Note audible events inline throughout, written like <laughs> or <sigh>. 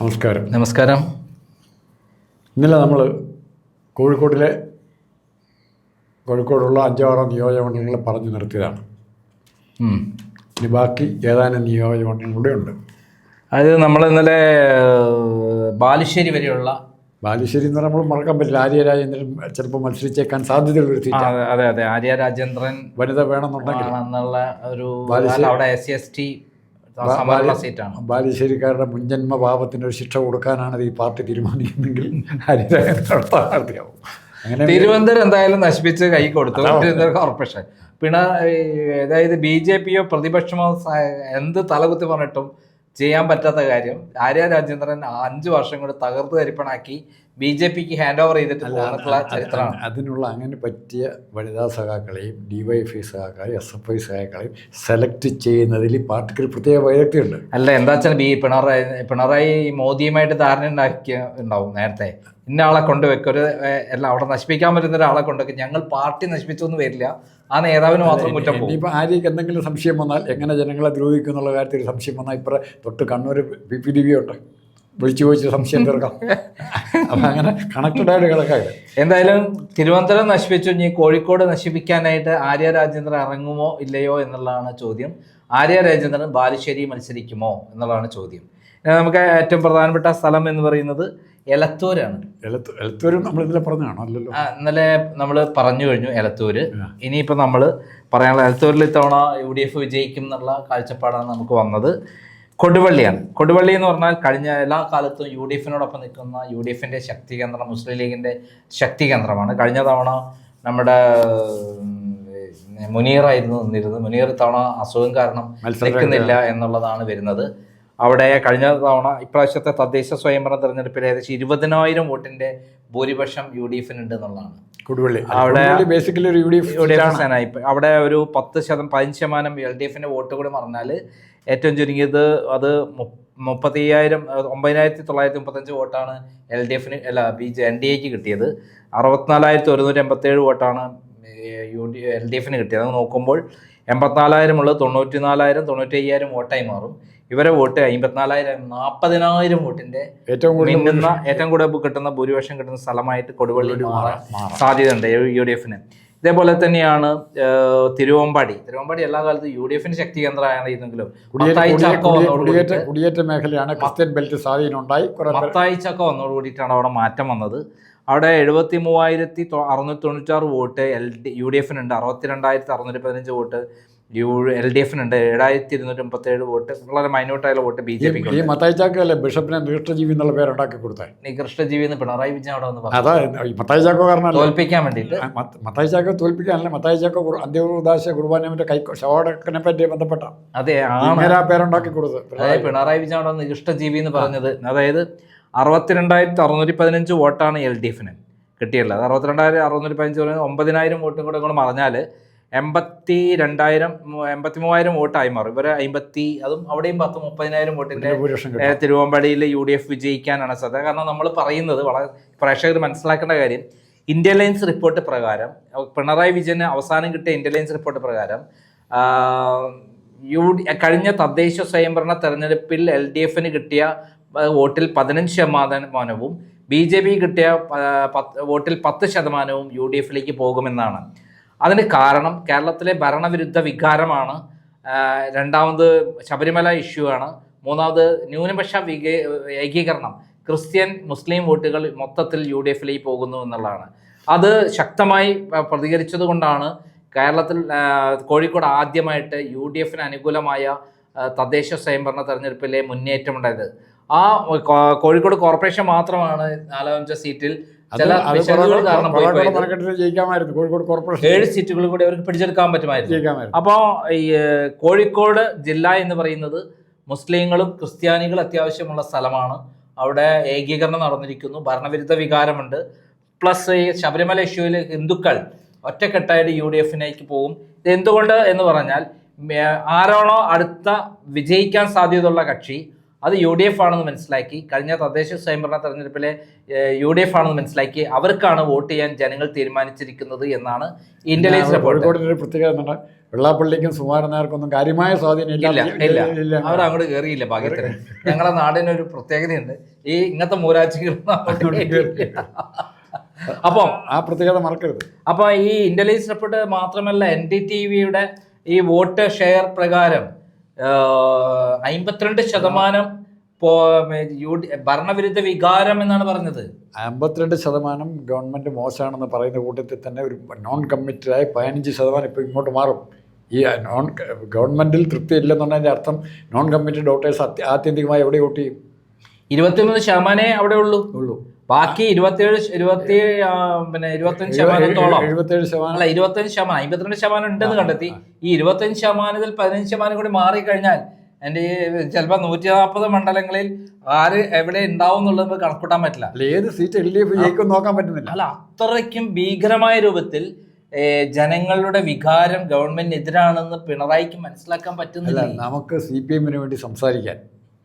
നമസ്കാരം. നമസ്കാരം. ഇന്നലെ നമ്മൾ കോഴിക്കോട്ടിലെ കോഴിക്കോടുള്ള അഞ്ചാറ് നിയോജകമണ്ഡലങ്ങൾ പറഞ്ഞു നിർത്തിയതാണ്. ഇനി ബാക്കി ഏതാനും നിയോജകമണ്ഡലം കൂടെ ഉണ്ട്. അത് നമ്മൾ ഇന്നലെ ബാലുശ്ശേരി വരെയുള്ള ബാലുശ്ശേരി എന്ന് പറയുമ്പോൾ മറക്കാൻ പറ്റില്ല. ആര്യ രാജേന്ദ്രൻ ചിലപ്പോൾ മത്സരിച്ചേക്കാൻ സാധ്യതയുള്ള ഒരു അതെ, അതെ. ആര്യ രാജേന്ദ്രൻ വനിത വേണമെന്നുണ്ടെങ്കിൽ. എന്നുള്ള ഒരു അവിടെ എസ് സി എസ് ടി സീറ്റാണ്. ബാലുശ്ശേരിക്കാരുടെ മുൻജന്മ പാപത്തിന് ഒരു ശിക്ഷ കൊടുക്കാനാണ് ഈ പാർട്ടി തീരുമാനിക്കുന്നെങ്കിൽ സ്ഥാനാർത്ഥിയാവും അങ്ങനെ തിരുവനന്തപുരം എന്തായാലും നശിപ്പിച്ച് കൈ കൊടുത്തു. തിരുവനന്തപുരം കോർപ്പറേഷൻ പിന്നെ അതായത് ബി ജെ പിയോ പ്രതിപക്ഷമോ എന്ത് തലകുത്തി പറഞ്ഞിട്ടും ചെയ്യാൻ പറ്റാത്ത കാര്യം ആര്യ രാജേന്ദ്രൻ അഞ്ച് വർഷം കൊണ്ട് തകർത്ത് കരിപ്പണാക്കി ബി ജെ പിക്ക് ഹാൻഡ് ഓവർ ചെയ്തിട്ട് ചരിത്രമാണ്. അതിനുള്ള അങ്ങനെ പറ്റിയ വനിതാ സഖാക്കളെയും ഡിവൈഎഫ്ഐ സഖാക്കളെയും എസ് എഫ് ഐ സഖാക്കളെയും സെലക്ട് ചെയ്യുന്നതിൽ പാർട്ടിക്ക് ഒരു പ്രത്യേക വൈദഗ്ധ്യമുണ്ട് അല്ല എന്താ വെച്ചാൽ ബി പിണറായി പിണറായി മോദിയുമായിട്ട് ധാരണ ഉണ്ടാക്കിയ ഉണ്ടാവും നേരത്തെ. ഇന്ന ആളെ കൊണ്ടുവെക്കും ഒരു അല്ല എല്ലാം അവിടെ നശിപ്പിക്കാൻ പറ്റുന്ന ഒരാളെ കൊണ്ടുവെക്കും ഞങ്ങൾ പാർട്ടി നശിപ്പിച്ചൊന്നും വരില്ല. ആ നേതാവിന് മാത്രം കുറ്റം പോകും. ആരെയൊക്കെ ആര്യക്ക് എന്തെങ്കിലും സംശയം വന്നാൽ എങ്ങനെ ജനങ്ങളെ ദ്രോഹിക്കും എന്നുള്ള കാര്യത്തിൽ സംശയം വന്നാൽ ഇപ്പം തൊട്ട് Kannur P P D V ഉണ്ട്. വിളിച്ചു ചോദിച്ച് സംശയം <laughs> തീർക്കാം. അപ്പം അങ്ങനെ കണക്റ്റഡ് ആയിട്ട് എന്തായാലും തിരുവനന്തപുരം നശിപ്പിച്ചു. ഇനി കോഴിക്കോട് നശിപ്പിക്കാനായിട്ട് ആര്യ രാജേന്ദ്രൻ ഇറങ്ങുമോ ഇല്ലയോ എന്നുള്ളതാണ് ചോദ്യം. ആര്യ രാജേന്ദ്രൻ ബാലുശ്ശേരി മത്സരിക്കുമോ എന്നുള്ളതാണ് ചോദ്യം. നമുക്ക് ഏറ്റവും പ്രധാനപ്പെട്ട സ്ഥലം എന്ന് പറയുന്നത് എലത്തൂരാണ്. എലത്ത് എലത്തൂരും നമ്മൾ ഇന്നലെ പറഞ്ഞാണോ അല്ലല്ലോ. ഇന്നലെ നമ്മൾ പറഞ്ഞു കഴിഞ്ഞു എലത്തൂര്. ഇനിയിപ്പോൾ നമ്മൾ പറയാനുള്ള എലത്തൂരിൽ ഇത്തവണ യു ഡി എഫ് വിജയിക്കും എന്നുള്ള കാഴ്ചപ്പാടാണ് നമുക്ക് വന്നത്. കൊടുവള്ളിയാണ്. കൊടുവള്ളി എന്ന് പറഞ്ഞാൽ കഴിഞ്ഞ എല്ലാ കാലത്തും യു ഡി എഫിനോടൊപ്പം നിൽക്കുന്ന യു ഡി എഫിന്റെ ശക്തി കേന്ദ്രം മുസ്ലിം ലീഗിന്റെ ശക്തി കേന്ദ്രമാണ്. കഴിഞ്ഞ തവണ നമ്മുടെ മുനീർ മുനീറായിരുന്നു നിന്നിരുന്നത്. മുനീർ തവണ അസുഖം കാരണം നിൽക്കുന്നില്ല എന്നുള്ളതാണ് വരുന്നത്. അവിടെ കഴിഞ്ഞ തവണ ഇപ്രാവശ്യത്തെ തദ്ദേശ സ്വയംഭരണ തെരഞ്ഞെടുപ്പിൽ ഏകദേശം ഇരുപതിനായിരം വോട്ടിന്റെ ഭൂരിപക്ഷം യു ഡി എഫിന് ഉണ്ട് എന്നുള്ളതാണ്. കൊടുവള്ളി. അവിടെ- ബേസിക്കലി ഒരു യു ഡി എഫ് അവിടെ ഒരു പത്ത് ശതമാനം പതിനഞ്ച് ശതമാനം എൽ ഡി എഫിന്റെ വോട്ട് കൂടി പറഞ്ഞാൽ ഏറ്റവും ചുരുങ്ങിയത് അത് മുപ്പത്തി അയ്യായിരം ഒമ്പതിനായിരത്തി തൊള്ളായിരത്തി മുപ്പത്തഞ്ച് വോട്ടാണ് എൽ ഡി എഫിന് അല്ല ബി ജെ എൻ ഡി എക്ക് കിട്ടിയത്. അറുപത്തിനാലായിരത്തി ഒരുന്നൂറ്റി എൺപത്തേഴ് വോട്ടാണ് യു ഡി എൽ ഡി എഫിന് കിട്ടിയത്. അത് നോക്കുമ്പോൾ എൺപത്തിനാലായിരം ഉള്ളത് തൊണ്ണൂറ്റി നാലായിരം തൊണ്ണൂറ്റി അയ്യായിരം വോട്ടായി മാറും. ഇവരെ വോട്ട് അമ്പത്തിനാലായിരം നാൽപ്പതിനായിരം വോട്ടിന്റെ ഏറ്റവും കൂടുതൽ ഏറ്റവും കൂടുതൽ കിട്ടുന്ന ഭൂരിപക്ഷം കിട്ടുന്ന സ്ഥലമായിട്ട് കൊടുവള്ളി മാറാൻ മാറാം. സാധ്യതയുണ്ട് യു ഡി എഫിന്. ഇതേപോലെ തന്നെയാണ് തിരുവമ്പാടി. തിരുവമ്പാടി എല്ലാ കാലത്തും യു ഡി എഫിന് ശക്തി കേന്ദ്രമായിരുന്നെങ്കിലും മത്തായി കുടിയേറ്റ- വന്നതോടുകൂടിയിട്ട് കുടിയേറ്റ കുടിയേറ്റ മേഖലയാണ് ക്രിസ്ത്യൻ ബെൽറ്റ് സ്വാധീനം ഉണ്ടായി കുറെ പേർ- മത്തായി ചക്ക വന്നതോടുകൂടിയിട്ടാണ് അവിടെ മാറ്റം വന്നത്. അവിടെ എഴുപത്തി മൂവായിരത്തി അറുന്നൂറ്റി തൊണ്ണൂറ്റാറ് vote L D U D എഫിനുണ്ട്. അറുപത്തി രണ്ടായിരത്തി അറുന്നൂറ്റി പതിനഞ്ച് വോട്ട് യു എൽ ഡി എഫിനുണ്ട് ഏഴായിരത്തി ഇരുന്നൂറ്റി മുപ്പത്തി ഏഴ് വോട്ട്. വളരെ മൈന്യൂട്ടായുള്ള വോട്ട് ബി ജെ പിക്ക് ഈ ബിഷപ്പിനെ നികൃഷ്ടജീവി എന്നുള്ള പേരുണ്ടാക്കി കൊടുത്തത് നികൃഷ്ടജീവി എന്ന് പിണറായി വിജയൻ അവിടെ വന്ന് പറഞ്ഞു. അതാ ഈ മത്തായി ചാക്കോ കാരണമല്ല തോൽപ്പിക്കാൻ വേണ്ടിയിട്ട്. മത്തായിച്ചാക്കോ മത്ത- മത്തായി ചാക്കോ തോൽപ്പിക്കാനല്ല മത്തായി ചാക്കോ കുർ- അന്ത്യകുദാശ കുർബാനയുടെ കൈ ശവടക്കിനെ പറ്റി ബന്ധപ്പെട്ട അതെ ആ പേരുണ്ടാക്കി കൊടുത്തത് അതായത് പിണറായി വിജയൻ. അവിടെ നികൃഷ്ടജീവി എന്ന് പറഞ്ഞത്. അതായത് അറുപത്തിരണ്ടായിരത്തി അറുന്നൂറ്റി പതിനഞ്ച് വോട്ടാണ് എൽ ഡി എഫിന് കിട്ടിയുള്ളത്. അറുപത്തിരണ്ടായിരം അറുന്നൂറ്റി പതിനഞ്ച് ഒമ്പതിനായിരം വോട്ടും കൂടെ കൂടെ പറഞ്ഞാൽ എൺപത്തി രണ്ടായിരം എൺപത്തി മൂവായിരം വോട്ടായി മാറും. ഇവരെ അമ്പത്തി അതും അവിടെയും പത്ത് മുപ്പതിനായിരം വോട്ടിന്റെ തിരുവമ്പാടിയിൽ യു ഡി എഫ് വിജയിക്കാനാണ് സാധ്യത. കാരണം നമ്മൾ പറയുന്നത് വളരെ പ്രേക്ഷകർ മനസ്സിലാക്കേണ്ട കാര്യം ഇന്റലിജൻസ് റിപ്പോർട്ട് പ്രകാരം പിണറായി വിജയന് അവസാനം കിട്ടിയ ഇന്റലിജൻസ് റിപ്പോർട്ട് പ്രകാരം യു ഡി കഴിഞ്ഞ തദ്ദേശ സ്വയംഭരണ തെരഞ്ഞെടുപ്പിൽ എൽ ഡി എഫിന് കിട്ടിയ വോട്ടിൽ പതിനഞ്ച് ശതമാനവും ബി ജെ പി കിട്ടിയ പത്ത് വോട്ടിൽ പത്ത് ശതമാനവും യു ഡി എഫിലേക്ക് പോകുമെന്നാണ്. അതിന് കാരണം കേരളത്തിലെ ഭരണവിരുദ്ധ വികാരമാണ് രണ്ടാമത് ശബരിമല ഇഷ്യൂ ആണ് മൂന്നാമത് ന്യൂനപക്ഷ ഏകീകരണം ക്രിസ്ത്യൻ മുസ്ലിം വോട്ടുകൾ മൊത്തത്തിൽ യു ഡി എഫിലേക്ക് പോകുന്നു എന്നുള്ളതാണ്. അത് ശക്തമായി പ്രതികരിച്ചതുകൊണ്ടാണ് പ്രതികരിച്ചത് കൊണ്ടാണ് കേരളത്തിൽ കോഴിക്കോട് ആദ്യമായിട്ട് യു ഡി എഫിന് അനുകൂലമായ തദ്ദേശ സ്വയംഭരണ തെരഞ്ഞെടുപ്പിലെ മുന്നേറ്റമുണ്ടായത്. ആ കോഴിക്കോട് കോർപ്പറേഷൻ മാത്രമാണ് നാലാമത്തെ സീറ്റിൽ ജയിക്കാമായിരുന്നു. കോഴിക്കോട് കോർപ്പറേഷൻ ഏഴ് സീറ്റുകൾ കൂടി അവർക്ക് പിടിച്ചെടുക്കാൻ പറ്റുമായിരുന്നു. അപ്പോൾ ഈ കോഴിക്കോട് ജില്ല എന്ന് പറയുന്നത് മുസ്ലിങ്ങളും ക്രിസ്ത്യാനികളും അത്യാവശ്യമുള്ള സ്ഥലമാണ്. അവിടെ ഏകീകരണം നടന്നിരിക്കുന്നു. ഭരണവിരുദ്ധ വികാരമുണ്ട്. പ്ലസ് ഈ ശബരിമല ഇഷ്യൂവിൽ ഹിന്ദുക്കൾ ഒറ്റക്കെട്ടായിട്ട് യു ഡി എഫിനേക്ക് പോകും. ഇത് എന്തുകൊണ്ട് എന്ന് പറഞ്ഞാൽ ആരാണോ അടുത്ത വിജയിക്കാൻ സാധ്യതയുള്ള കക്ഷി അത് യു ഡി എഫ് ആണെന്ന് മനസ്സിലാക്കി. കഴിഞ്ഞ തദ്ദേശ സ്വയംഭരണ തെരഞ്ഞെടുപ്പിലെ യു ഡി എഫ് ആണെന്ന് മനസ്സിലാക്കി. അവർക്കാണ് വോട്ട് ചെയ്യാൻ ജനങ്ങൾ തീരുമാനിച്ചിരിക്കുന്നത് എന്നാണ് ഇന്റലിജൻസ് റിപ്പോർട്ട്. കോഴിക്കോടിന്റെ ഒരു പ്രത്യേകത വെള്ളാപ്പള്ളിക്കും സുമാരൻ നായർക്കൊന്നും കാര്യമായ സ്വാധീനം ഇല്ല ഇല്ല. ഇല്ല അവർ അങ്ങോട്ട് കയറിയില്ല ഭാഗ്യത്തിന്. ഞങ്ങളുടെ നാടിന് ഒരു പ്രത്യേകതയുണ്ട്. ഈ ഇങ്ങനത്തെ മൂരാച്ചികൾ <laughs> അപ്പം ആ പ്രത്യേകത മറക്കരുത്. അപ്പൊ ഈ ഇന്റലിജൻസ് റിപ്പോർട്ട് മാത്രമല്ല എൻ ഡി ടി വിയുടെ ഈ വോട്ട് ഷെയർ പ്രകാരം അമ്പത്തിരണ്ട് ശതമാനം ഭരണവിരുദ്ധ വികാരം എന്നാണ് പറഞ്ഞത്. അമ്പത്തിരണ്ട് ശതമാനം ഗവൺമെന്റ് മോശമാണെന്ന് പറയുന്ന കൂട്ടത്തിൽ തന്നെ ഒരു നോൺ കമ്മിറ്റഡായി പതിനഞ്ച് ശതമാനം ഇപ്പോൾ ഇങ്ങോട്ട് മാറും. ഈ നോൺ ഗവൺമെന്റിൽ തൃപ്തി ഇല്ലെന്നുള്ളതിന്റെ അർത്ഥം നോൺ കമ്മിറ്റഡ് വോട്ടേഴ്സ് ആത്യന്തികമായി എവിടെ വോട്ട് ചെയ്യും. ഇരുപത്തിമൂന്ന് ശതമാനേ അവിടെ ഉള്ളൂ. ഉള്ളൂ. ബാക്കി ഇരുപത്തിയേഴ് ഇരുപത്തി പിന്നെ ഇരുപത്തഞ്ച് ശതമാനത്തോളം. എഴുപത്തിയേഴ് ശതമാനം. അല്ല ഇരുപത്തഞ്ച് ശതമാനം അമ്പത്തിരണ്ട് ശതമാനം ഉണ്ടെന്ന് കണ്ടെത്തി. ഈ ഇരുപത്തഞ്ച് ശതമാനത്തിൽ പതിനഞ്ച് ശതമാനം കൂടി മാറിക്കഴിഞ്ഞാൽ എന്റെ ഈ ചിലപ്പോൾ നൂറ്റി നാൽപ്പത് മണ്ഡലങ്ങളിൽ ആര് എവിടെ ഉണ്ടാവും എന്നുള്ളത് നമുക്ക് കണക്കൂട്ടാൻ പറ്റില്ല. ഏത് സീറ്റ് എൽ ഡി എഫ് ജയിക്കും നോക്കാൻ പറ്റുന്നില്ല. അല്ല അത്രയ്ക്കും ഭീകരമായ രൂപത്തിൽ ജനങ്ങളുടെ വികാരം ഗവൺമെന്റിനെതിരാണെന്ന് പിണറായിക്ക് മനസ്സിലാക്കാൻ പറ്റുന്നില്ല? നമുക്ക് സി പി എമ്മിന് വേണ്ടി സംസാരിക്കാൻ.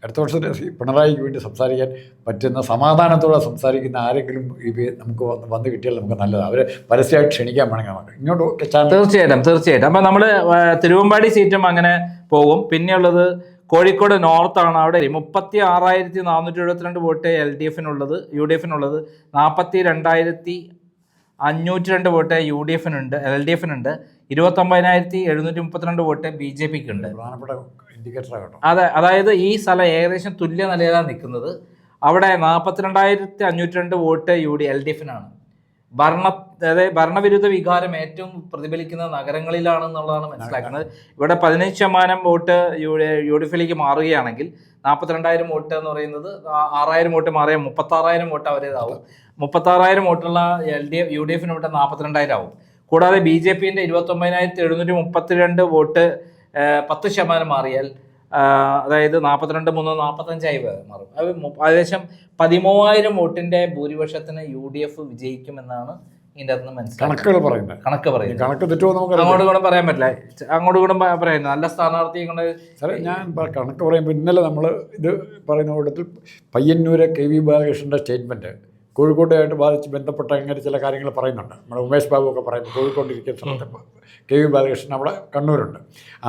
അടുത്ത വർഷത്തെ പിണറായിക്ക് വേണ്ടി സംസാരിക്കാൻ പറ്റുന്ന സമാധാനത്തോടെ സംസാരിക്കുന്ന ആരെങ്കിലും ഈ നമുക്ക് വന്ന് വന്ന് കിട്ടിയാൽ നമുക്ക് നല്ലതാണ് അവരെ പരസ്യമായിട്ട് ക്ഷണിക്കാൻ വേണമെങ്കിൽ നമുക്ക്. ഇങ്ങോട്ട് തീർച്ചയായിട്ടും തീർച്ചയായിട്ടും. അപ്പം നമ്മൾ തിരുവമ്പാടി സീറ്റും അങ്ങനെ പോകും. പിന്നെയുള്ളത് കോഴിക്കോട് നോർത്താണ് അവിടെ മുപ്പത്തി ആറായിരത്തി നാനൂറ്റി എഴുപത്തിരണ്ട് വോട്ട് എൽ ഡി എഫിനുള്ളത് യു ഡി എഫിനുള്ളത്. നാൽപ്പത്തി രണ്ടായിരത്തി അഞ്ഞൂറ്റി രണ്ട് വോട്ട് യു ഡി എഫിനുണ്ട് എൽ ഡി എഫിനുണ്ട്. ഇരുപത്തൊമ്പതിനായിരത്തി എഴുന്നൂറ്റി മുപ്പത്തിരണ്ട് വോട്ട് ബി ജെ പിക്ക് ഉണ്ട് പ്രധാനപ്പെട്ട അതെ അതായത് ഈ സ്ഥലം ഏകദേശം തുല്യ നിലയിലാണ് നിൽക്കുന്നത്. അവിടെ നാൽപ്പത്തിരണ്ടായിരത്തി അഞ്ഞൂറ്റി രണ്ട് vote U D L D എഫിനാണ്. ഭരണ അതായത് ഭരണവിരുദ്ധ വികാരം ഏറ്റവും പ്രതിഫലിക്കുന്ന നഗരങ്ങളിലാണെന്നുള്ളതാണ് മനസ്സിലാക്കുന്നത്. ഇവിടെ പതിനഞ്ച് ശതമാനം വോട്ട് യു യു ഡി എഫിലേക്ക് മാറുകയാണെങ്കിൽ നാൽപ്പത്തിരണ്ടായിരം വോട്ട് എന്ന് പറയുന്നത് ആറായിരം വോട്ട് മാറിയാൽ മുപ്പത്താറായിരം വോട്ട് അവരേതാവും മുപ്പത്താറായിരം വോട്ടുള്ള L D F U D എഫിന് വോട്ട് നാൽപ്പത്തിരണ്ടായിരം ആവും. കൂടാതെ ബി ജെ പിന്റെ ഇരുപത്തി ഒമ്പതിനായിരത്തി എഴുന്നൂറ്റി മുപ്പത്തിരണ്ട് വോട്ട് പത്ത് ശതമാനം മാറിയാൽ അതായത് നാൽപ്പത്തിരണ്ട് മൂന്ന് നാൽപ്പത്തഞ്ചായി മാറും. അത് ഏകദേശം പതിമൂവായിരം വോട്ടിന്റെ ഭൂരിപക്ഷത്തിന് യു ഡി എഫ് വിജയിക്കുമെന്നാണ് ഇതിന്റെ അകത്ത് മനസ്സിലാക്കുന്നത്. പറയുന്നത്. കണക്ക് പറയുന്നത്. കണക്ക് തെറ്റുമോ നമുക്ക് അങ്ങോട്ട് കൂടെ പറയാൻ പറ്റില്ല. അങ്ങോട്ട് കൂടെ പറയുന്നത് നല്ല സ്ഥാനാർത്ഥി കൊണ്ട് സാറേ ഞാൻ കണക്ക് പറയുമ്പോൾ ഇന്നലെ നമ്മൾ ഇത് പറയുന്ന കൂട്ടത്തിൽ പയ്യന്നൂരെ കെ വി ബാലകൃഷ്ണന്റെ സ്റ്റേറ്റ്മെന്റ് കോഴിക്കോട്ടുമായിട്ട് ബാധിച്ച് ബന്ധപ്പെട്ട ഇങ്ങനെ ചില കാര്യങ്ങൾ പറയുന്നുണ്ട്. നമ്മുടെ ഉമേഷ് ബാബു ഒക്കെ പറയുന്നു കോഴിക്കോട്ടിരിക്കുന്ന സമയത്ത് കെ വി ബാലകൃഷ്ണൻ അവിടെ കണ്ണൂരുണ്ട്.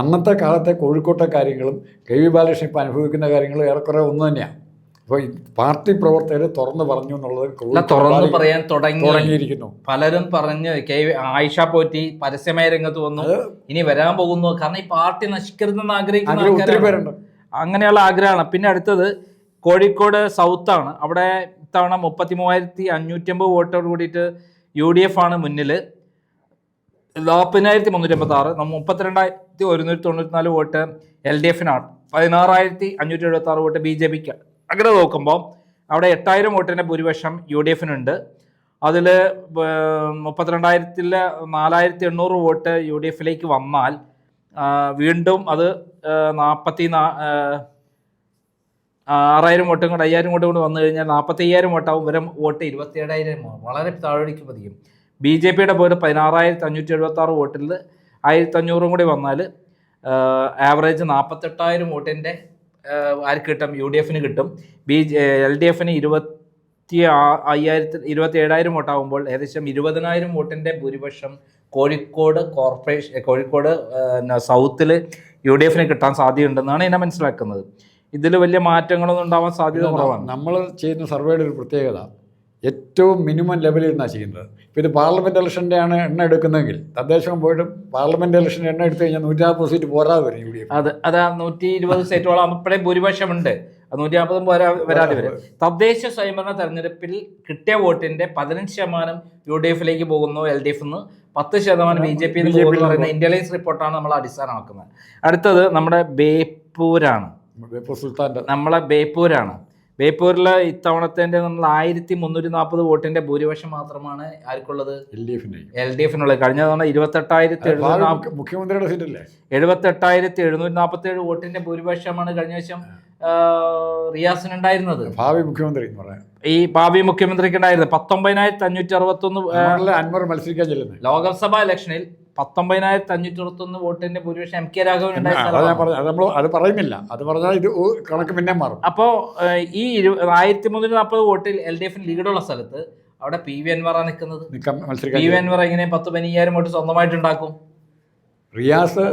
അന്നത്തെ കാലത്തെ കോഴിക്കോട്ടെ കാര്യങ്ങളും കെ വി ബാലകൃഷ്ണൻ ഇപ്പോൾ അനുഭവിക്കുന്ന കാര്യങ്ങളും ഏറെക്കുറെ ഒന്ന് തന്നെയാണ്. അപ്പോൾ പാർട്ടി പ്രവർത്തകർ തുറന്നു പറഞ്ഞു എന്നുള്ളത് തുറന്നു പറയാൻ തുടങ്ങി. തുടങ്ങിയിരിക്കുന്നു. പലരും പറഞ്ഞ് കെ ആയിഷ പോറ്റി പരസ്യമായ രംഗത്ത് വന്നു. ഇനി വരാൻ പോകുന്നു. കാരണം ഈ പാർട്ടി നശിക്കരുതെന്ന് ആഗ്രഹിക്കുന്ന അങ്ങനെയുള്ള ആഗ്രഹമാണ്. പിന്നെ അടുത്തത് കോഴിക്കോട് സൗത്താണ് അവിടെ ഇത്തവണ മുപ്പത്തി മൂവായിരത്തി അഞ്ഞൂറ്റമ്പത് വോട്ടോട് കൂടിയിട്ട് യു ഡി എഫ് ആണ് മുന്നിൽ നാൽപ്പതിനായിരത്തി മുന്നൂറ്റി അമ്പത്തി ആറ് മുപ്പത്തിരണ്ടായിരത്തി ഒരുന്നൂറ്റി തൊണ്ണൂറ്റി നാല് വോട്ട് എൽ ഡി എഫിനാണ്. പതിനാറായിരത്തി അഞ്ഞൂറ്റി എഴുപത്തി ആറ് വോട്ട് ബി ജെ പിക്ക്. അങ്ങനെ നോക്കുമ്പോൾ അവിടെ എട്ടായിരം വോട്ടിന്റെ ഭൂരിപക്ഷം യു ഡി എഫിനുണ്ട് അതിൽ മുപ്പത്തിരണ്ടായിരത്തിൽ നാലായിരത്തി എണ്ണൂറ് വോട്ട് യു ഡി എഫിലേക്ക് വന്നാൽ വീണ്ടും അത് നാൽപ്പത്തി നാ ആറായിരം വോട്ടും കൂടെ അയ്യായിരം വോട്ടും കൂടെ വന്നു കഴിഞ്ഞാൽ നാൽപ്പത്തി അയ്യായിരം വോട്ടാവും. വരും വോട്ട് ഇരുപത്തി ഏഴായിരം വളരെ താഴേക്ക് പതിക്കും ബി ജെ പിയുടെ പോലെ പതിനാറായിരത്തി അഞ്ഞൂറ്റി എഴുപത്തി ആറ് വോട്ടിൽ ആയിരത്തി അഞ്ഞൂറും കൂടി വന്നാൽ ആവറേജ് നാൽപ്പത്തെട്ടായിരം വോട്ടിന്റെ ആർക്ക് കിട്ടും? യു ഡി എഫിന് കിട്ടും. ബി എൽ ഡി എഫിന് ഇരുപത്തി അയ്യായിരത്തി ഇരുപത്തി ഏഴായിരം വോട്ടാകുമ്പോൾ ഏകദേശം ഇരുപതിനായിരം വോട്ടിന്റെ ഭൂരിപക്ഷം കോഴിക്കോട് കോർപ്പറേഷൻ കോഴിക്കോട് സൗത്തിൽ യു ഡി എഫിന് കിട്ടാൻ സാധ്യതയുണ്ടെന്നാണ് എന്നെ മനസ്സിലാക്കുന്നത്. ഇതിൽ വലിയ മാറ്റങ്ങളൊന്നും ഉണ്ടാവാൻ സാധ്യത കുറവാണ്. നമ്മൾ ചെയ്യുന്ന സർവേയുടെ ഒരു പ്രത്യേകത ഏറ്റവും മിനിമം ലെവലിൽ നിന്നാണ് ചെയ്യുന്നത്. ഇപ്പോൾ ഇത് പാർലമെന്റ് ഇലക്ഷന്റെ ആണ് എണ്ണ എടുക്കുന്നതെങ്കിൽ തദ്ദേശം പോയിട്ടും പാർലമെന്റ് ഇലക്ഷൻ എണ്ണ എടുത്തു കഴിഞ്ഞാൽ നൂറ്റി നാൽപ്പത് സീറ്റ് പോരാതെ വരും യു ഡി എഫ്. അത് അത് നൂറ്റി ഇരുപത് സീറ്റോളം അപ്പോഴേ ഭൂരിപക്ഷമുണ്ട്. നൂറ്റി നാൽപ്പതും പോരാ വരാതെ വരും. തദ്ദേശ സ്വയംഭരണ തെരഞ്ഞെടുപ്പിൽ കിട്ടിയ വോട്ടിന്റെ പതിനഞ്ച് ശതമാനം യു ഡി എഫിലേക്ക് പോകുന്നു എൽ ഡി എഫ് പത്ത് ശതമാനം ബി ജെ പി എന്ന് പറയുന്ന ഇന്റലിജൻസ് റിപ്പോർട്ടാണ് നമ്മൾ അടിസ്ഥാനമാക്കുന്നത്. അടുത്തത് നമ്മുടെ ബേപ്പൂരാണ്. ഇപ്പോൾ സുൽത്താന്റെ നമ്മളെ ബേപ്പൂരാണ്. ബേപ്പൂരിൽ ഇത്തവണത്തെ നമ്മൾ ആയിരത്തി മുന്നൂറ്റി നാൽപ്പത് വോട്ടിന്റെ ഭൂരിപക്ഷം മാത്രമാണ് ആർക്കുള്ളത്? എൽ ഡി എഫിന്റെ എൽ ഡി എഫിനുള്ളത്. കഴിഞ്ഞ തവണ ഇരുപത്തെട്ടായിരത്തി മുഖ്യമന്ത്രിയുടെ സീറ്റല്ലേ? എഴുപത്തെട്ടായിരത്തി എഴുന്നൂറ്റി നാൽപ്പത്തി ഏഴ് വോട്ടിന്റെ ഭൂരിപക്ഷമാണ് കഴിഞ്ഞ വർഷം റിയാസിന് റിയാസിനുണ്ടായിരുന്നത്. ഭാവി മുഖ്യമന്ത്രി എന്ന് പറയാം. ഈ ഭാവി മുഖ്യമന്ത്രിക്ക് ഉണ്ടായിരുന്നത് പത്തൊമ്പതിനായിരത്തി അഞ്ഞൂറ്റി അറുപത്തി ഒന്ന് അൻവർ മത്സരിക്കാൻ ചെല്ലുന്നത്. ലോക്സഭാ ഇലക്ഷനിൽ പത്തൊമ്പതിനായിരത്തി അഞ്ഞൂറ്റി അറുപത്തൊന്ന് വോട്ടിന്റെ ഭൂരിപക്ഷം എം കെ രാഘവൻ അത് നമ്മൾ അത് പറയുന്നില്ല. അത് പറഞ്ഞാൽ ഇത് കണക്ക് പിന്നെ മാറും. അപ്പോ ഈ ഇരു ആയിരത്തി മുന്നൂറ്റി നാൽപ്പത് വോട്ടിൽ എൽ ഡി എഫിന് ലീഡുള്ള സ്ഥലത്ത് അവിടെ പി വി അൻവറാണ് നിൽക്കുന്നത്. പി വി അൻവർ എങ്ങനെ പത്ത് പതിനയ്യായിരം വോട്ട് സ്വന്തമായിട്ട് ഉണ്ടാക്കും റിയാസ്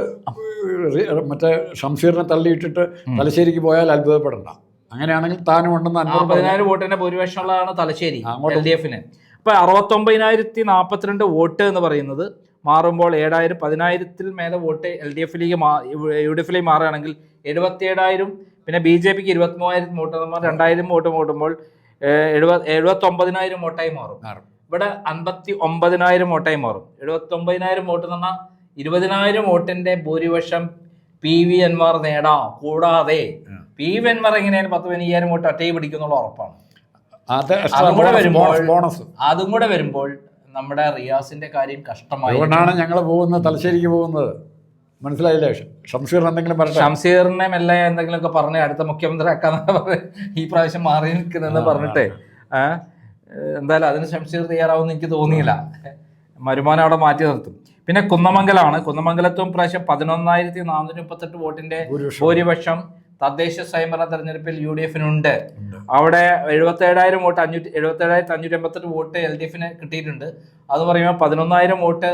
മറ്റേ ഷംസീറിനെ തള്ളിയിട്ടിട്ട് തലശ്ശേരിക്ക് പോയാൽ അത്ഭുതപ്പെടണ്ട. അങ്ങനെയാണെങ്കിൽ താനും ഉണ്ടെന്ന് പതിനായിരം വോട്ടിന്റെ ഭൂരിപക്ഷമുള്ളതാണ് തലശ്ശേരി എൽ ഡി എഫിന്. അപ്പൊ അറുപത്തൊമ്പതിനായിരത്തി നാൽപ്പത്തിരണ്ട് വോട്ട് എന്ന് പറയുന്നത് മാറുമ്പോൾ ഏഴായിരം പതിനായിരത്തിൽ മേലെ വോട്ട് എൽ ഡി എഫിലേക്ക് യു ഡി എഫിലേക്ക് മാറുകയാണെങ്കിൽ എഴുപത്തി ഏഴായിരം പിന്നെ ബി ജെ പിക്ക് ഇരുപത്തി മൂവായിരം വോട്ട് നമ്മൾ രണ്ടായിരം വോട്ട് കൂട്ടുമ്പോൾ എഴുപത് എഴുപത്തി വോട്ടായി മാറും. ഇവിടെ അൻപത്തി ഒമ്പതിനായിരം വോട്ടായി മാറും. എഴുപത്തി ഒമ്പതിനായിരം വോട്ട് എന്ന് പറഞ്ഞാൽ ഇരുപതിനായിരം വോട്ടിന്റെ ഭൂരിപക്ഷം പി വി എന്മാർ നേടാം. കൂടാതെ. പി വി എന്മാർ എങ്ങനെയാണ് പത്ത് പതിനയ്യായിരം വോട്ട് അറ്റൈ പിടിക്കുന്നുള്ള ഉറപ്പാണ്. അത് കൂടെ വരുമ്പോൾ അതും കൂടെ വരുമ്പോൾ നമ്മുടെ റിയാസിന്റെ കാര്യം കഷ്ടമായി. അതുകൊണ്ടാണ് ഞങ്ങൾ പോകുന്നത് തലശ്ശേരിക്ക് പോകുന്നത്. മനസ്സിലായില്ലേ? ഷംസീർ എന്തെങ്കിലും പറഞ്ഞു ഷംസീറിനെ മെല്ലെ എന്തെങ്കിലുമൊക്കെ പറഞ്ഞ് അടുത്ത മുഖ്യമന്ത്രി ആക്കാന്ന് പറഞ്ഞ് ഈ പ്രാവശ്യം മാറി നിൽക്കുന്നെന്ന് പറഞ്ഞിട്ടേ. എന്തായാലും അതിന് ഷംസീർ തയ്യാറാവുമെന്ന് എനിക്ക് തോന്നിയില്ല. വരുമാനം അവിടെ മാറ്റി നിർത്തും. പിന്നെ കുന്നമംഗലമാണ് കുന്നമംഗലത്തും പ്രാവശ്യം പതിനൊന്നായിരത്തി നാനൂറ്റി മുപ്പത്തെട്ട് വോട്ടിന്റെ ഭൂരിപക്ഷം. തദ്ദേശ സ്വയംഭരണ തെരഞ്ഞെടുപ്പിൽ യു ഡി എഫിനുണ്ട്. അവിടെ എഴുപത്തി ഏഴായിരം വോട്ട് അഞ്ഞൂറ്റി എഴുപത്തി ഏഴായിരത്തി അഞ്ഞൂറ്റി എൺപത്തെട്ട് വോട്ട് എൽ ഡി എഫിന് കിട്ടിയിട്ടുണ്ട്. അത് പറയുമ്പോൾ പതിനൊന്നായിരം വോട്ട്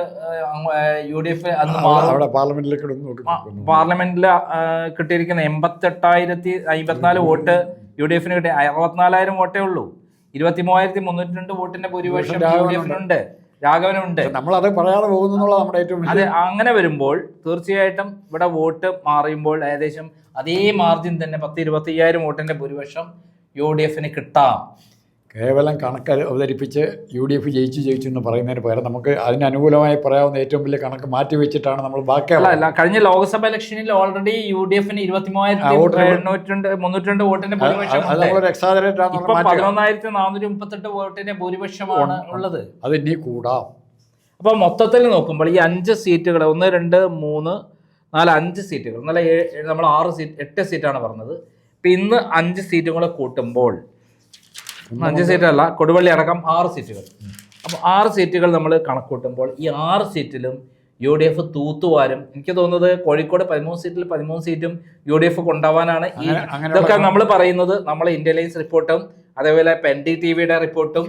യു ഡി എഫ് അന്ന് പാർലമെന്റിൽ കിട്ടിയിരിക്കുന്ന കിട്ടിയിരിക്കുന്ന എൺപത്തെട്ടായിരത്തി അമ്പത്തിനാല് വോട്ട് യു ഡി എഫിന് കിട്ടി. അറുപത്തിനാലായിരം വോട്ടേ ഉള്ളൂ. ഇരുപത്തി മൂവായിരത്തി മുന്നൂറ്റി രണ്ട് വോട്ടിന്റെ ഭൂരിപക്ഷം യു ഡി. എഫിനുണ്ട് രാഘവനുണ്ട്. നമ്മളത് പറയാതെ പോകുന്നു എന്നുള്ളത് നമ്മുടെ ഏറ്റവും അത് അങ്ങനെ വരുമ്പോൾ തീർച്ചയായിട്ടും ഇവിടെ വോട്ട് മാറിയുമ്പോൾ ഏകദേശം അതേ മാർജിൻ തന്നെ പത്ത് ഇരുപത്തി അയ്യായിരം വോട്ടിന്റെ ഭൂരിപക്ഷം യു ഡി എഫിന് കിട്ടാം. കേവലം കണക്ക് അവതരിപ്പിച്ച് യു ഡി എഫ് ജയിച്ചു ജയിച്ചു എന്ന് പറയുന്നതിന് പകരം നമുക്ക് അതിന് അനുകൂലമായി പറയാവുന്ന ഏറ്റവും വലിയ കണക്ക് മാറ്റി വെച്ചിട്ടാണ് നമ്മൾ ബാക്കി അല്ല അല്ല കഴിഞ്ഞ ലോക്സഭ ഇലക്ഷനിൽ ഓൾറെഡി യു ഡി എഫിന് ഇരുപത്തിമൂവായിരത്തി വോട്ടിന്റെ പതിനൊന്നായിരത്തി നാനൂറ്റി മുപ്പത്തെട്ട് വോട്ടിന്റെ ഭൂരിപക്ഷമാണ് ഉള്ളത്. അത് ഇനി കൂടാം. അപ്പോൾ മൊത്തത്തിൽ നോക്കുമ്പോൾ ഈ അഞ്ച് സീറ്റുകൾ ഒന്ന് രണ്ട് മൂന്ന് നാല് അഞ്ച് സീറ്റുകൾ. നല്ല നമ്മൾ ആറ് സീറ്റ് എട്ട് സീറ്റാണ് പറഞ്ഞത്. ഇപ്പം ഇന്ന് അഞ്ച് സീറ്റും കൂടെ കൂട്ടുമ്പോൾ അഞ്ച് സീറ്റല്ല കൊടുവള്ളി അടക്കം ആറ് സീറ്റുകൾ. അപ്പോൾ ആറ് സീറ്റുകൾ നമ്മൾ കണക്കൂട്ടുമ്പോൾ ഈ ആറ് സീറ്റിലും യു ഡി എഫ് തൂത്തുവാരും എനിക്ക് തോന്നുന്നത് കോഴിക്കോട് പതിമൂന്ന് സീറ്റിൽ പതിമൂന്ന് സീറ്റും യു ഡി എഫ് കൊണ്ടുപോകാനാണ് ഈ ഇതൊക്കെ നമ്മൾ പറയുന്നത് നമ്മളെ ഇന്ത്യലൈൻസ് റിപ്പോർട്ടും അതേപോലെ പെൻ ഡി ടി വിയുടെ റിപ്പോർട്ടും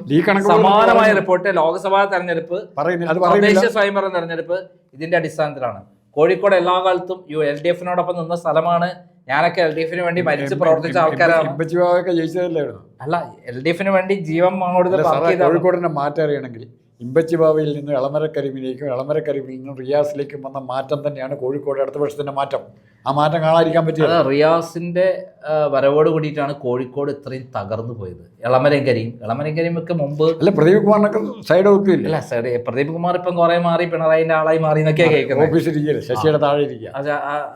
സമാനമായ റിപ്പോർട്ട് ലോക്സഭാ തെരഞ്ഞെടുപ്പ് തദ്ദേശ സ്വയംഭരണ തെരഞ്ഞെടുപ്പ് ഇതിന്റെ അടിസ്ഥാനത്തിലാണ്. കോഴിക്കോട് എല്ലാ കാലത്തും യു എൽ ഡി എഫിനോടൊപ്പം നിന്ന സ്ഥലമാണ്. ഞാനൊക്കെ എൽ ഡി എഫിന് വേണ്ടി മരിച്ച് പ്രവർത്തിച്ച ആൾക്കാരാണ്. ജയിച്ചതല്ലായിരുന്നു അല്ല എൽ ഡി എഫിന് വേണ്ടി ജീവൻ കൊടുത്ത് കോഴിക്കോടിന്റെ മാറ്റം അറിയണമെങ്കിൽ ഇമ്പച്ചി ബാബയിൽ നിന്ന് ഇളമരക്കരിമിലേക്കും ഇളമരക്കരിമിൽ നിന്നും റിയാസിലേക്കും വന്ന മാറ്റം തന്നെയാണ് കോഴിക്കോട് അടുത്ത വർഷത്തിന്റെ മാറ്റം. ആ മാറ്റം കാണാതിരിക്കാൻ പറ്റില്ല റിയാസിന്റെ വരവോട് കൂടിയിട്ടാണ് കോഴിക്കോട് ഇത്രയും തകർന്നു പോയത്. ഇളമരങ്കരിയും ഇളമരങ്കരിയും ഒക്കെ മുമ്പ് അല്ല പ്രദീപ് കുമാറിനൊക്കെ സൈഡ് വെക്കില്ല അല്ല സൈഡ് പ്രദീപ് കുമാർ ഇപ്പം കുറെ മാറി പിണറായിന്റെ ആളായി മാറി എന്നൊക്കെയാ കേൾക്കുന്നത് ഓഫീസിൽ ശശിയുടെ താഴെ ഇരിക്കുക.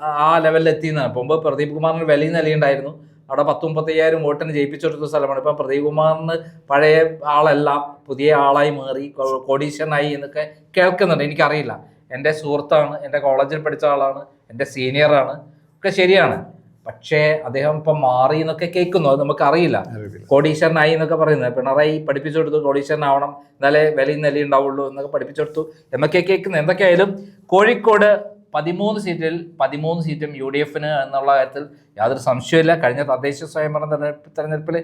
ആ- ലെവലിൽ എത്തിയെന്നാണ്. മുമ്പ് പ്രദീപ് കുമാറിന് വലിയ നിലയുണ്ടായിരുന്നു. അവിടെ പത്ത് മുപ്പത്തയ്യായിരം വോട്ടിന് ജയിപ്പിച്ചെടുത്ത സ്ഥലമാണ്. ഇപ്പം പ്രദീപ് കുമാറിന് പഴയ ആളല്ല പുതിയ ആളായി മാറി കോടീശ്വരനായി എന്നൊക്കെ കേൾക്കുന്നുണ്ട്. എനിക്കറിയില്ല. എന്റെ സുഹൃത്താണ് എന്റെ കോളേജിൽ പഠിച്ച ആളാണ് എന്റെ സീനിയറാണ് ഒക്കെ ശരിയാണ്. പക്ഷേ അദ്ദേഹം ഇപ്പം മാറി എന്നൊക്കെ കേൾക്കുന്നു അത് നമുക്കറിയില്ല. അറിയില്ല കോടീശ്വരനായി എന്നൊക്കെ പറയുന്നത്. പിണറായി പഠിപ്പിച്ചു കൊടുത്തു കോടീശ്വരനാവണം എന്നാലേ വിലയും നിലയും ഉണ്ടാവുള്ളൂ എന്നൊക്കെ പഠിപ്പിച്ചു കൊടുത്തു എന്നൊക്കെ കേൾക്കുന്നത് എന്തൊക്കെയായാലും കോഴിക്കോട് പതിമൂന്ന് സീറ്റിൽ പതിമൂന്ന് സീറ്റും യു ഡി എഫിന് എന്നുള്ള കാര്യത്തിൽ യാതൊരു സംശയമില്ല കഴിഞ്ഞ തദ്ദേശ സ്വയംഭരണ തെരഞ്ഞെടുപ്പ് തെരഞ്ഞെടുപ്പിൽ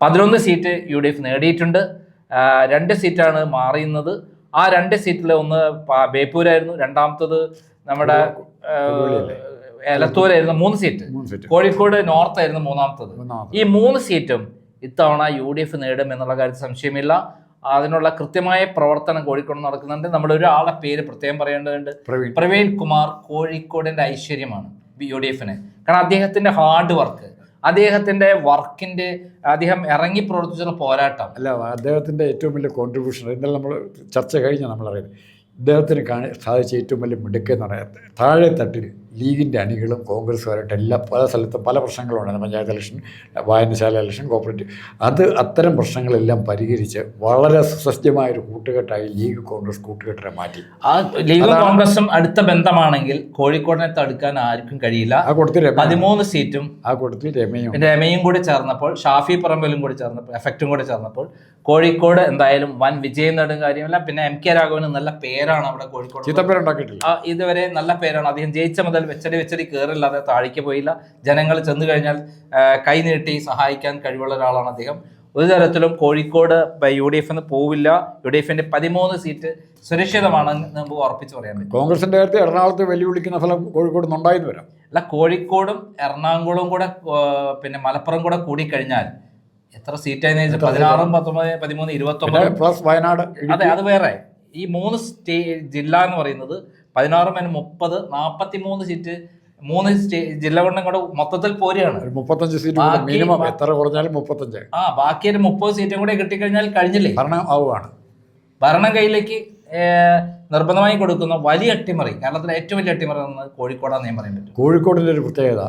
പതിനൊന്ന് സീറ്റ് യു ഡി എഫ് നേടിയിട്ടുണ്ട് രണ്ട് സീറ്റാണ് മാറിയുന്നത്. ആ രണ്ട് സീറ്റിൽ ഒന്ന് ബേപ്പൂരായിരുന്നു. രണ്ടാമത്തത് നമ്മുടെ? എലത്തൂരായിരുന്നു മൂന്ന് സീറ്റ്. കോഴിക്കോട് നോർത്ത് ആയിരുന്നു മൂന്നാമത്തത്. ഈ മൂന്ന് സീറ്റും ഇത്തവണ യു ഡി എഫ് നേടും എന്നുള്ള കാര്യത്തിൽ സംശയമില്ല. അതിനുള്ള കൃത്യമായ പ്രവർത്തനം കോഴിക്കോട് നടക്കുന്നുണ്ട്. നമ്മുടെ ഒരാളെ പേര് പ്രത്യേകം പറയേണ്ടതുണ്ട്. പ്രവീൺ. പ്രവീൺ കുമാർ കോഴിക്കോടിന്റെ ഐശ്വര്യമാണ് യു ഡി എഫിന്. കാരണം അദ്ദേഹത്തിന്റെ ഹാർഡ് വർക്ക് അദ്ദേഹത്തിന്റെ വർക്കിന്റെ അദ്ദേഹം ഇറങ്ങി പ്രവർത്തിച്ചുള്ള പോരാട്ടം. അല്ല അദ്ദേഹത്തിന്റെ ഏറ്റവും വലിയ കോൺട്രിബ്യൂഷൻ ഇന്നലെ നമ്മൾ ചർച്ച കഴിഞ്ഞാൽ നമ്മൾ അറിയുന്നത് കാണാൻ കാണി സാധിച്ച ഏറ്റവും വലിയ മിടുക്കെന്ന് പറയുന്നത് താഴെ തട്ടിൽ ലീഗിന്റെ അണികളും കോൺഗ്രസ്സുകാരായിട്ട് എല്ലാ പല സ്ഥലത്തും പല പ്രശ്നങ്ങളുണ്ട്. പഞ്ചായത്ത് ഇലക്ഷൻ വായനശാല ഇലക്ഷൻ കോപ്പറേറ്റീവ്. അത് അത്തരം പ്രശ്നങ്ങളെല്ലാം പരിഹരിച്ച് വളരെ സുസജ്ജമായൊരു കൂട്ടുകെട്ടായി ലീഗ് കോൺഗ്രസ് കൂട്ടുകെട്ടിനെ മാറ്റി. ആ ലീഗ് കോൺഗ്രസും അടുത്ത ബന്ധമാണെങ്കിൽ കോഴിക്കോടിനെ തടുക്കാൻ ആർക്കും കഴിയില്ല. ആ കൂട്ടത്തിൽ രമ പതിമൂന്ന് സീറ്റും ആ കൂട്ടത്തിൽ രമയും. രമയും കൂടി ചേർന്നപ്പോൾ ഷാഫി പറമ്പലും കൂടി ചേർന്നപ്പോൾ എഫക്റ്റും കൂടി ചേർന്നപ്പോൾ കോഴിക്കോട് എന്തായാലും വൻ വിജയം നേടും കാര്യമല്ല പിന്നെ എം കെ രാഘവന് നല്ല പേരാണ് അവിടെ കോഴിക്കോട് ഇതുവരെ നല്ല പേരാണ്. അദ്ദേഹം ജയിച്ച മുതൽ വെച്ചടി വെച്ചടി കയറില്ലാതെ താഴേക്ക് പോയില്ല. ജനങ്ങൾ ചെന്നു കഴിഞ്ഞാൽ കൈനീട്ടി സഹായിക്കാൻ കഴിവുള്ള ഒരാളാണ് അദ്ദേഹം. ഒരു തരത്തിലും കോഴിക്കോട് യു ഡി എഫ് പോവില്ല. യു ഡി എഫിന്റെ പതിമൂന്ന് സീറ്റ് സുരക്ഷിതമാണെന്ന് നമുക്ക് ഉറപ്പിച്ച് പറയാൻ പറ്റും. കോൺഗ്രസിന്റെ കാര്യത്തിൽ എറണാകുളത്ത് വെല്ലുവിളിക്കുന്ന ഫലം കോഴിക്കോട് നിന്നുണ്ടായെന്ന് വരാം. അല്ല കോഴിക്കോടും എറണാകുളവും കൂടെ പിന്നെ മലപ്പുറം കൂടെ കൂടിക്കഴിഞ്ഞാൽ എത്ര സീറ്റായി പതിനാറും പത്തൊമ്പത് പതിമൂന്ന് ഇരുപത്തി പിന്നെ പ്ലസ് വയനാട് അതെ അത് വേറെ. ഈ മൂന്ന് സ്റ്റേ ജില്ല എന്ന് പറയുന്നത് പതിനാറ് മേന് മുപ്പത് നാപ്പത്തി മൂന്ന് സീറ്റ് മൂന്ന് സ്റ്റേ ജില്ല കൊണ്ടും കൂടെ മൊത്തത്തിൽ പോരുകയാണ്. മുപ്പത്തഞ്ച് സീറ്റ് മിനിമം എത്ര കുറഞ്ഞാലും മുപ്പത്തഞ്ച്. ആ ബാക്കി ഒരു മുപ്പത് സീറ്റും കൂടെ കിട്ടിക്കഴിഞ്ഞാൽ കഴിഞ്ഞില്ലേ? ഭരണം ആവുകയാണ്. ഭരണം കയ്യിലേക്ക് നിർബന്ധമായി കൊടുക്കുന്ന വലിയ അട്ടിമറി കേരളത്തിലെ ഏറ്റവും വലിയ അട്ടിമറി എന്ന് കോഴിക്കോടാന്ന് ഞാൻ പറയാൻ പറ്റും. കോഴിക്കോടിന്റെ ഒരു പ്രത്യേകത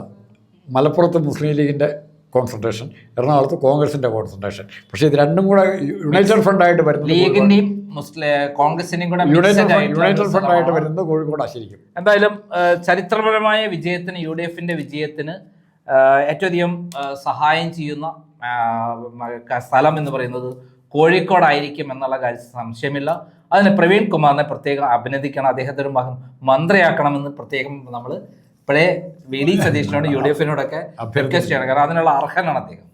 മലപ്പുറത്ത് മുസ്ലിം ലീഗിന്റെ കോൺസെൻട്രേഷൻ എറണാകുളത്ത് കോൺഗ്രസിന്റെ കോൺസെൻട്രേഷൻ പക്ഷേ ഇത് രണ്ടും കൂടെ യുണൈറ്റഡ് ആയിട്ട് വരുന്നത് ലീഗിന്റെയും മുസ്ലിം കോൺഗ്രസിനെയും കൂടെ യുണൈറ്റഡ് വരുന്നത് ശരിക്കും എന്തായാലും ചരിത്രപരമായ വിജയത്തിന് യു ഡി എഫിന്റെ വിജയത്തിന് ഏറ്റവും അധികം സഹായം ചെയ്യുന്ന സ്ഥലം എന്ന് പറയുന്നത് കോഴിക്കോടായിരിക്കും എന്നുള്ള കാര്യത്തിൽ സംശയമില്ല. അതിന് പ്രവീൺ കുമാറിനെ പ്രത്യേകം അഭിനന്ദിക്കണം. അദ്ദേഹത്തിന് ഒരു മന്ത്രിയാക്കണമെന്ന് പ്രത്യേകം നമ്മൾ ഇപ്പോഴേ വി. ഡി. സതീഷിനോട് യു. ഡി. എഫിനോടൊക്കെ. റിക്വസ്റ്റ് ചെയ്യണം. കാരണം അതിനുള്ള അർഹനാണ് അദ്ദേഹം.